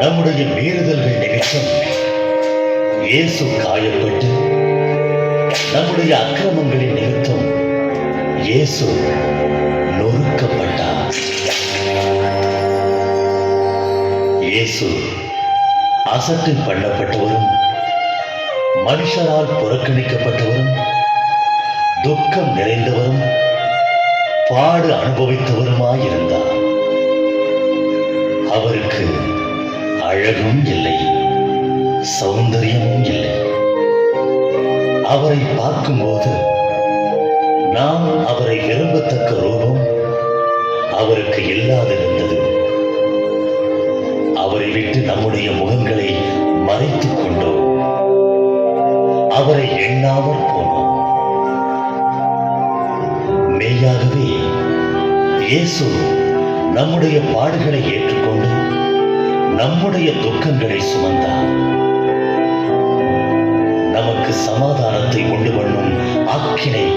நம்முடைய மீறுதல்கள் நிமித்தம் இயேசு காயப்பட்டு நம்முடைய அக்கிரமங்களின் நிமித்தம் இயேசு நொறுக்கப்பட்டார். இயேசு அசட்டை பண்ணப்பட்டவரும் மனுஷரால் புறக்கணிக்கப்பட்டவரும் துக்கம் நிறைந்தவரும் பாடு அனுபவித்தவருமாயிருந்தார். அவருக்கு அழகும் இல்லை சௌந்தரியமும் இல்லை. அவரை பார்க்கும்போது நாம் அவரை விரும்பத்தக்க ரூபம் அவருக்கு இல்லாதிருந்தது. அவரை விட்டு நம்முடைய முகங்களை மறைத்துக் கொண்டோம். அவரை எண்ணாமல் போனோம். மெய்யாகவே இயேசு நம்முடைய பாடுகளை ஏற்றுக்கொண்டு நம்முடைய துக்கங்களை சுமந்தார். நமக்கு சமாதானத்தை உண்டு பண்ணும் ஆக்கினை